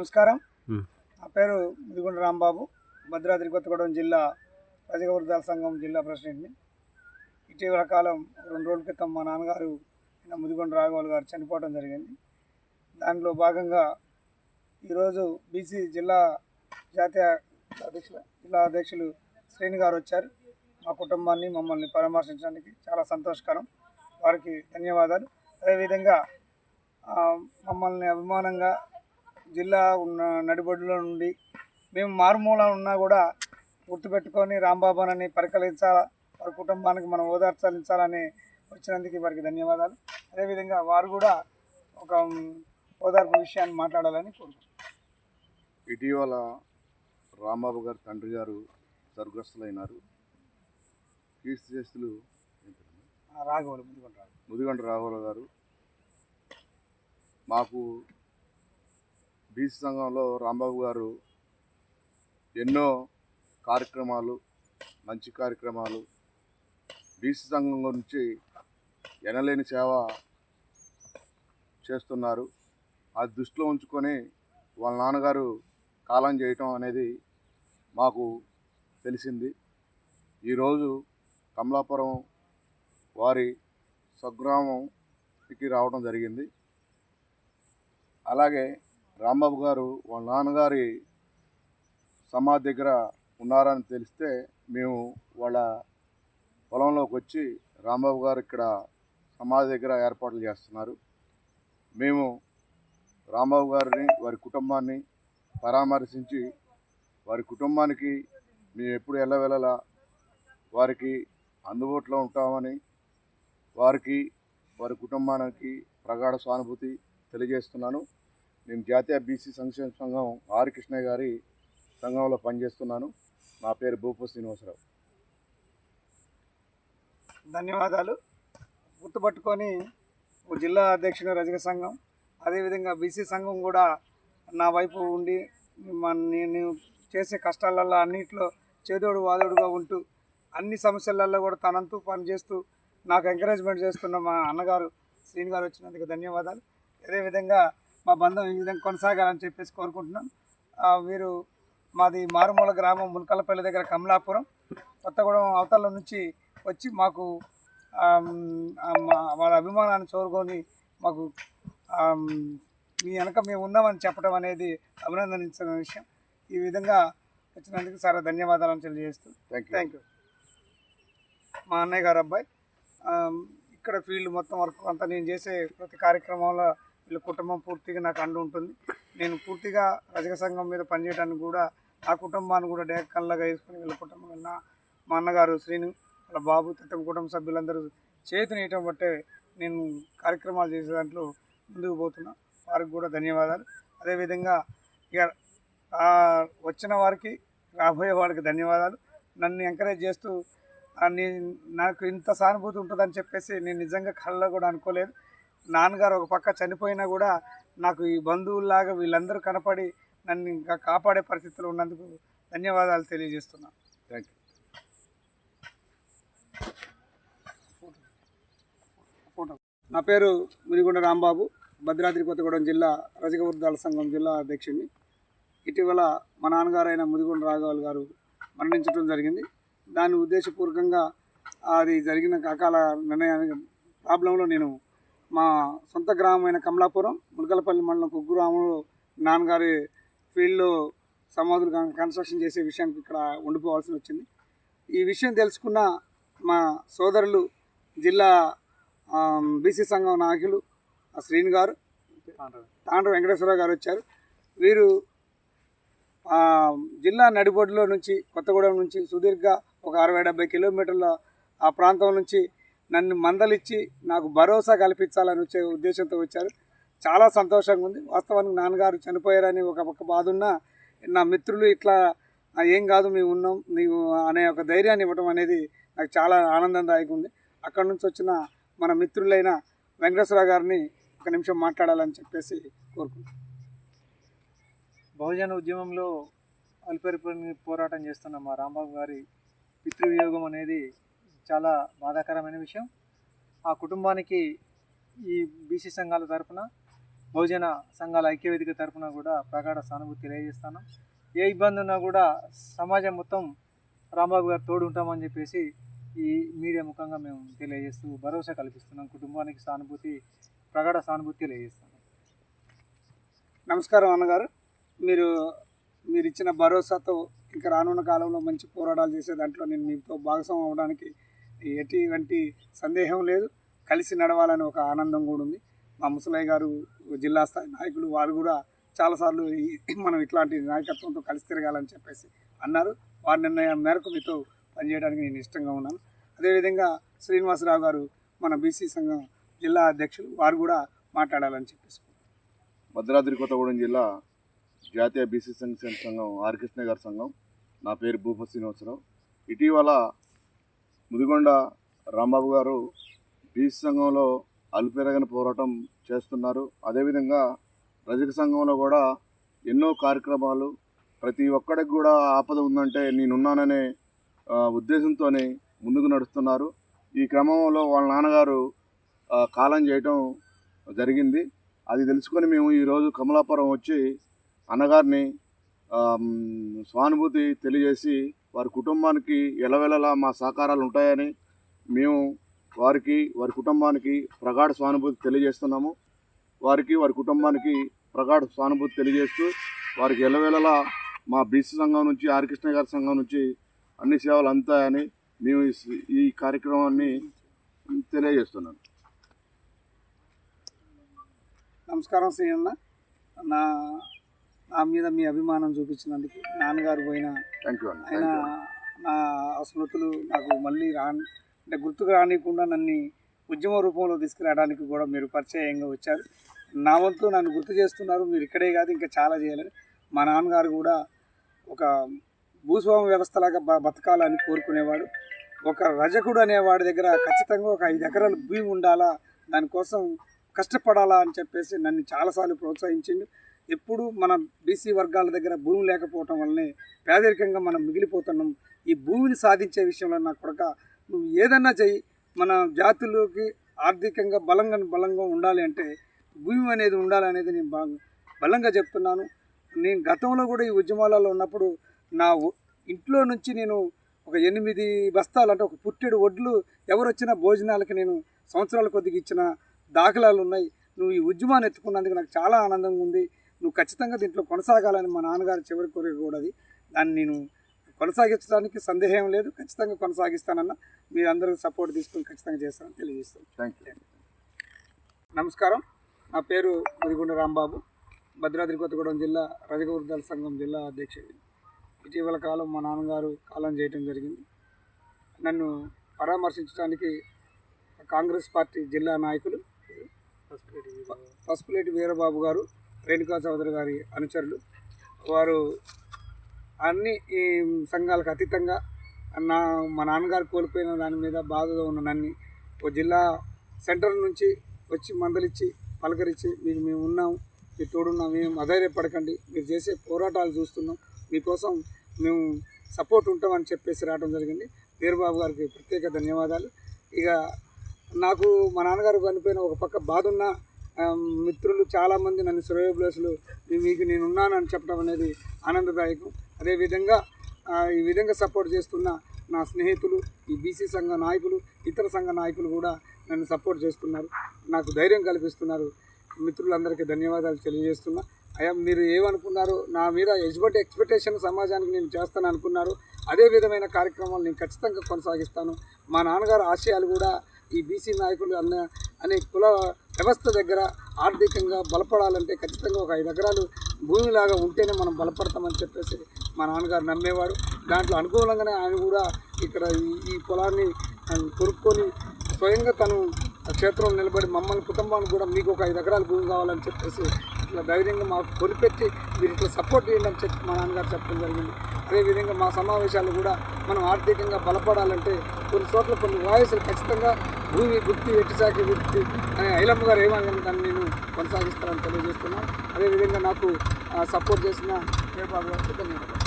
నమస్కారం. నా పేరు ముదిగొండ రాంబాబు. భద్రాద్రి కొత్తగూడెం జిల్లా ప్రజల వృద్ధాల సంఘం జిల్లా ప్రెసిడెంట్ని. ఇటీవల కాలం రెండు రోజుల క్రితం మా నాన్నగారు ముదిగొండ రాఘవల్ గారు చనిపోవడం జరిగింది. దానిలో భాగంగా ఈరోజు బీసీ జిల్లా జాతీయ అధ్యక్షులు జిల్లా అధ్యక్షులు శ్రేణి గారు వచ్చారు. మా కుటుంబాన్ని మమ్మల్ని పరామర్శించడానికి చాలా సంతోషకరం. వారికి ధన్యవాదాలు. అదేవిధంగా మమ్మల్ని అభిమానంగా జిల్లా ఉన్న నడిబొడ్డులో నుండి మేము మారుమూల ఉన్నా కూడా గుర్తుపెట్టుకొని రాంబాబానని పరికలించాలా వారి కుటుంబానికి మనం ఓదార్చాలించాలని వచ్చినందుకు వారికి ధన్యవాదాలు. అదేవిధంగా వారు కూడా ఒక ఓదార్పు విషయాన్ని మాట్లాడాలని కోరుకుంటున్నాను ఇటీవల రాంబాబు గారి తండ్రి గారు స్వర్గస్థులైనారు. కీర్తిశేషులు ఆ, రాఘవులు ముదిగంట రాఘవరావు గారు. మాకు బీసీ సంఘంలో రాంబాబు గారు ఎన్నో కార్యక్రమాలు మంచి కార్యక్రమాలు బీసీ సంఘం గురించి ఎనలేని సేవ చేస్తున్నారు. అది దృష్టిలో ఉంచుకొని వాళ్ళ నాన్నగారు కాలం చేయటం అనేది మాకు తెలిసింది. ఈరోజు కమలాపురం వారి స్వగ్రామంకి రావడం జరిగింది. అలాగే రాంబాబు గారు వాళ్ళ నాన్నగారి సమాధి దగ్గర ఉన్నారని తెలిస్తే మేము వాళ్ళ పొలంలోకి వచ్చి రాంబాబు గారు ఇక్కడ సమాధి దగ్గర ఏర్పాట్లు చేస్తున్నారు. మేము రాంబాబు గారిని వారి కుటుంబాన్ని పరామర్శించి వారి కుటుంబానికి మేము ఎప్పుడు ఎల్లవెల్లలా వారికి అందుబాటులో ఉంటామని వారికి వారి కుటుంబానికి ప్రగాఢ సానుభూతి తెలియజేస్తున్నాను. నేను జాతీయ బీసీ సంక్షేమ సంఘం ఆర్ కృష్ణయ్య గారి సంఘంలో పనిచేస్తున్నాను. నా పేరు భూపు శ్రీనివాసరావు. ధన్యవాదాలు. గుర్తుపట్టుకొని జిల్లా అధ్యక్షుడు రజక సంఘం అదేవిధంగా బీసీ సంఘం కూడా నా వైపు ఉండి మ- నేను చేసే కష్టాలల్లో అన్నింటిలో చేదోడు వాదోడుగా ఉంటూ అన్ని సమస్యలలో కూడా తనంతూ పనిచేస్తూ నాకు ఎంకరేజ్మెంట్ చేస్తున్న మా అన్నగారు శ్రీని గారు వచ్చినందుకు ధన్యవాదాలు. అదేవిధంగా మా బంధం ఈ విధంగా కొనసాగాలని చెప్పేసి కోరుకుంటున్నాను ఆ, వీరు మాది మారుమూల గ్రామం ములకలపల్లి దగ్గర కమలాపురం. కొత్తగూడెం అవతల నుంచి వచ్చి మాకు వాళ్ళ అభిమానాన్ని చూరుకొని మాకు మీ వెనక మేము ఉన్నామని చెప్పడం అనేది అభినందించిన విషయం. ఈ విధంగా వచ్చినందుకు చాలా ధన్యవాదాలను తెలియజేస్తూ. థ్యాంక్ యూ థ్యాంక్ యూ మా అన్నయ్య గారు అబ్బాయి. ఇక్కడ ఫీల్డ్ మొత్తం వర్క్ అంతా నేను చేసే ప్రతి కార్యక్రమంలో వీళ్ళ కుటుంబం పూర్తిగా నాకు అండు ఉంటుంది. నేను పూర్తిగా రజక సంఘం మీద పనిచేయడానికి కూడా ఆ కుటుంబాన్ని కూడా డేకల్లాగా వేసుకుని వీళ్ళ కుటుంబం నా మా అన్నగారు శ్రీను వాళ్ళ బాబు తమ కుటుంబ సభ్యులందరూ చేతినీయటం బట్టే నేను కార్యక్రమాలు చేసే దాంట్లో ముందుకు పోతున్నా. వారికి కూడా ధన్యవాదాలు. అదేవిధంగా ఇక వచ్చిన వారికి రాబోయే వారికి ధన్యవాదాలు. నన్ను ఎంకరేజ్ చేస్తూ నీ- నాకు ఇంత సానుభూతి ఉంటుందని చెప్పేసి నేను నిజంగా కళ్ళలో కూడా అనుకోలేదు. నాన్నగారు ఒక పక్క చనిపోయినా కూడా నాకు ఈ బంధువుల్లాగా వీళ్ళందరూ కనపడి నన్ను ఇంకా కాపాడే పరిస్థితిలో ఉన్నందుకు ధన్యవాదాలు తెలియజేస్తున్నాను థ్యాంక్ యూ నా పేరు మురిగొండ రాంబాబు భద్రాద్రి కొత్తగూడెం జిల్లా రజక వృద్ధాల సంఘం జిల్లా అధ్యక్షుడిని. ఇటీవల మా నాన్నగారైన ముదిగొండ రాఘవల్ గారు మరణించడం జరిగింది. దాని ఉద్దేశపూర్వకంగా అది జరిగిన అకాల నిర్ణయానికి ప్రాబ్లంలో నేను మా సొంత గ్రామమైన కమలాపురం ములకలపల్లి మండలం కుగ్గు రాములు నాన్నగారి ఫీల్డ్లో సమాధులు కన్స్ట్రక్షన్ చేసే విషయానికి ఇక్కడ ఉండిపోవాల్సి వచ్చింది. ఈ విషయం తెలుసుకున్న మా సోదరులు జిల్లా బీసీ సంఘం నాయకులు శ్రీను శ్రీని గారు తాండ్ర వెంకటేశ్వరరావు గారు వచ్చారు. వీరు జిల్లా నడిబొడ్డులో నుంచి కొత్తగూడెం నుంచి సుదీర్ఘ ఒక అరవై డెబ్బై కిలోమీటర్ల ఆ ప్రాంతం నుంచి నన్ను మందలిచ్చి నాకు భరోసా కల్పించాలని వచ్చే ఉద్దేశంతో వచ్చారు. చాలా సంతోషంగా ఉంది. వాస్తవానికి నాన్నగారు చనిపోయారని ఒక పక్క బాధ ఉన్నా నా మిత్రులు ఇట్లా ఏం కాదు మేము ఉన్నాం నీవు అనే ఒక ధైర్యాన్ని ఇవ్వడం అనేది నాకు చాలా ఆనందదాయకంగా ఉంది. అక్కడ నుంచి వచ్చిన మన మిత్రులైన వెంకటేశ్వర గారిని ఒక నిమిషం మాట్లాడాలని చెప్పేసి కోరుకుంటున్నాను. బహుజన ఉద్యమంలో అల్పరిపని పోరాటం చేస్తున్న మా రాంబాబు గారి పితృవియోగం అనేది చాలా బాధాకరమైన విషయం. ఆ కుటుంబానికి ఈ బీసీ సంఘాల తరపున బహుజన సంఘాల ఐక్యవేదిక తరఫున కూడా ప్రగాఢ సానుభూతి తెలియజేస్తాను. ఏ ఇబ్బంది ఉన్నా కూడా సమాజం మొత్తం రాంబాబు గారు తోడు ఉంటామని చెప్పేసి ఈ మీడియా ముఖంగా మేము తెలియజేస్తూ భరోసా కల్పిస్తున్నాం. కుటుంబానికి సానుభూతి ప్రగాఢ సానుభూతి తెలియజేస్తున్నాం నమస్కారం అన్నగారు. మీరు మీరు ఇచ్చిన భరోసాతో ఇంకా రానున్న కాలంలో మంచి పోరాటాలు చేసే దాంట్లో నేను మీతో భాగస్వామి అవడానికి ఎటువంటి సందేహం లేదు. కలిసి నడవాలని ఒక ఆనందం కూడా ఉంది. మా ముసలయ్య గారు జిల్లా స్థాయి నాయకులు వారు కూడా చాలాసార్లు మనం ఇట్లాంటి నాయకత్వంతో కలిసి తిరగాలని చెప్పేసి అన్నారు. వారి నిర్ణయం మేరకు మీతో పనిచేయడానికి నేను ఇష్టంగా ఉన్నాను. అదేవిధంగా శ్రీనివాసరావు గారు మన బీసీ సంఘం జిల్లా అధ్యక్షులు వారు కూడా మాట్లాడాలని చెప్పేసి. భద్రాద్రి కొత్తగూడెం జిల్లా జాతీయ బీసీ సంఘ సంఘం ఆర్ కృష్ణ గారి సంఘం. నా పేరు భూప శ్రీనివాసరావు. ఇటీవల ముదిగొండ రాంబాబు గారు బీసీ సంఘంలో అలుపెరగని పోరాటం చేస్తున్నారు. అదేవిధంగా రజక సంఘంలో కూడా ఎన్నో కార్యక్రమాలు ప్రతి ఒక్కడికి కూడా ఆపద ఉందంటే నేనున్నాననే ఉద్దేశంతోనే ముందుకు నడుస్తున్నారు. ఈ క్రమంలో వాళ్ళ నాన్నగారు కాలం చేయటం జరిగింది. అది తెలుసుకొని మేము ఈరోజు కమలాపురం వచ్చి అన్నగారిని స్వానుభూతి తెలియజేసి వారి కుటుంబానికి ఎలవెలలా మా సహకారాలు ఉంటాయని మేము వారికి వారి కుటుంబానికి ప్రగాఢ సానుభూతి తెలియజేస్తున్నాము. వారికి వారి కుటుంబానికి ప్రగాఢ సానుభూతి తెలియజేస్తూ వారికి ఎలవేళలా మా బీసీ సంఘం నుంచి ఆర్ గారి సంఘం నుంచి అన్ని సేవలు అందుతాయని మేము ఈ- ఈ కార్యక్రమాన్ని తెలియజేస్తున్నాను. నమస్కారం శ్రీ అన్న నా నా మీద మీ అభిమానం చూపించినందుకు నాన్నగారు పోయిన ఆయన. నా స్మృతులు నాకు మళ్ళీ రా అంటే గుర్తుకు రానియకుండా నన్ను ఉద్యమ రూపంలో తీసుకురావడానికి కూడా మీరు పరిచయంగా వచ్చారు. నా వంతు నన్ను గుర్తు చేస్తున్నారు. మీరు ఇక్కడే కాదు ఇంకా చాలా చేయాలని. మా నాన్నగారు కూడా ఒక భూస్వామి వ్యవస్థలాగా బ బతకాలని కోరుకునేవాడు. ఒక రజకుడు అనేవాడి దగ్గర ఖచ్చితంగా ఒక ఐదు ఎకరాల భూమి ఉండాలా దానికోసం కష్టపడాలా అని చెప్పేసి నన్ను చాలాసార్లు ప్రోత్సహించిండు. ఎప్పుడు మన బీసీ వర్గాల దగ్గర భూమి లేకపోవటం వల్లనే పేదరికంగా మనం మిగిలిపోతున్నాం. ఈ భూమిని సాధించే విషయంలో నా కొడక నువ్వు ఏదన్నా చెయ్యి. మన జాతులకి ఆర్థికంగా బలంగా బలంగా ఉండాలి అంటే భూమి అనేది ఉండాలనేది నేను బాగా బలంగా చెప్తున్నాను. నేను గతంలో కూడా ఈ ఉద్యమాలలో ఉన్నప్పుడు నా ఇంట్లో నుంచి నేను ఒక ఎనిమిది బస్తాలు అంటే ఒక పుట్టెడు వడ్లు ఎవరు వచ్చినా భోజనాలకి నేను సంవత్సరాల కొద్దిగా ఇచ్చిన దాఖలాలు ఉన్నాయి. నువ్వు ఈ ఉద్యమాన్ని ఎత్తుకున్నందుకు నాకు చాలా ఆనందంగా ఉంది. నువ్వు ఖచ్చితంగా దీంట్లో కొనసాగాలని మా నాన్నగారు చివరి కోరిక కూడా అది. దాన్ని నేను కొనసాగించడానికి సందేహం లేదు ఖచ్చితంగా కొనసాగిస్తానన్న మీ అందరూ సపోర్ట్ తీసుకొని ఖచ్చితంగా చేస్తానని తెలియజేస్తాను. థ్యాంక్ యూ నమస్కారం. నా పేరు ముదిగుండ రాంబాబు. భద్రాద్రి కొత్తగూడెం జిల్లా రజకవృద్ధాల సంఘం జిల్లా అధ్యక్షుడు ఇటీవల కాలం మా నాన్నగారు కాలం చేయటం జరిగింది. నన్ను పరామర్శించడానికి కాంగ్రెస్ పార్టీ జిల్లా నాయకులు పసుపులేటి వీరబాబు గారు రేణుకా చౌదరి గారి అనుచరులు. వారు అన్ని ఈ సంఘాలకు అతీతంగా నా మా నాన్నగారు కోల్పోయిన దాని మీద బాధగా ఉన్న నన్ని ఓ జిల్లా సెంటర్ నుంచి వచ్చి మందలిచ్చి పలకరించి మీకు మేము ఉన్నాం మీ తోడున్నాం మేము అధైర్యపడకండి మీరు చేసే పోరాటాలు చూస్తున్నాం మీకోసం మేము సపోర్ట్ ఉంటామని చెప్పేసి రావడం జరిగింది. వీరబాబు గారికి ప్రత్యేక ధన్యవాదాలు. ఇక నాకు మా నాన్నగారు చనిపోయిన ఒక పక్క బాధ ఉన్నా మిత్రులు చాలామంది నన్ను శ్రేయోభిలాసులు మీకు నేను ఉన్నానని చెప్పడం అనేది ఆనందదాయకం. అదేవిధంగా ఈ విధంగా సపోర్ట్ చేస్తున్న నా స్నేహితులు ఈ బీసీ సంఘ నాయకులు ఇతర సంఘ నాయకులు కూడా నన్ను సపోర్ట్ చేస్తున్నారు. నాకు ధైర్యం కల్పిస్తున్నారు. మిత్రులందరికీ ధన్యవాదాలు తెలియజేస్తున్నా. అయ్యా మీరు ఏమనుకున్నారు నా మీద ఎటువంటి ఎక్స్పెక్టేషన్ సమాజానికి నేను చేస్తాను అనుకున్నారు అదే విధమైన కార్యక్రమాలు నేను ఖచ్చితంగా కొనసాగిస్తాను. మా నాన్నగారు ఆశయాలు కూడా ఈ బీసీ నాయకులు అన్న అనే కుల వ్యవస్థ దగ్గర ఆర్థికంగా బలపడాలంటే ఖచ్చితంగా ఒక ఐదు ఎకరాలు భూమిలాగా ఉంటేనే మనం బలపడతామని చెప్పేసి మా నాన్నగారు నమ్మేవాడు దాంట్లో అనుకూలంగానే ఆయన కూడా ఇక్కడ ఈ పొలాన్ని ఆయన కొనుక్కొని స్వయంగా తను ఆ క్షేత్రంలో నిలబడి మమ్మల్ని కుటుంబానికి కూడా మీకు ఒక ఐదు ఎకరాల భూమి కావాలని చెప్పేసి ఇట్లా ధైర్యంగా మాకు కొనిపెట్టి మీరు ఇట్లా సపోర్ట్ చేయండి అని చెప్పి మా నాన్నగారు చెప్పడం జరిగింది. అదేవిధంగా మా సమావేశాలు కూడా మనం ఆర్థికంగా బలపడాలంటే కొన్ని చోట్ల కొన్ని వాయిస్లు ఖచ్చితంగా భూమి గుర్తి ఎట్టిసాకి గుర్తి అనే ఐలమ్మ గారు ఏమని దాన్ని నేను కొనసాగిస్తానని తెలియజేస్తున్నాను అదేవిధంగా నాకు సపోర్ట్ చేసిన ఏ బాబు ధన్యవాదాలు.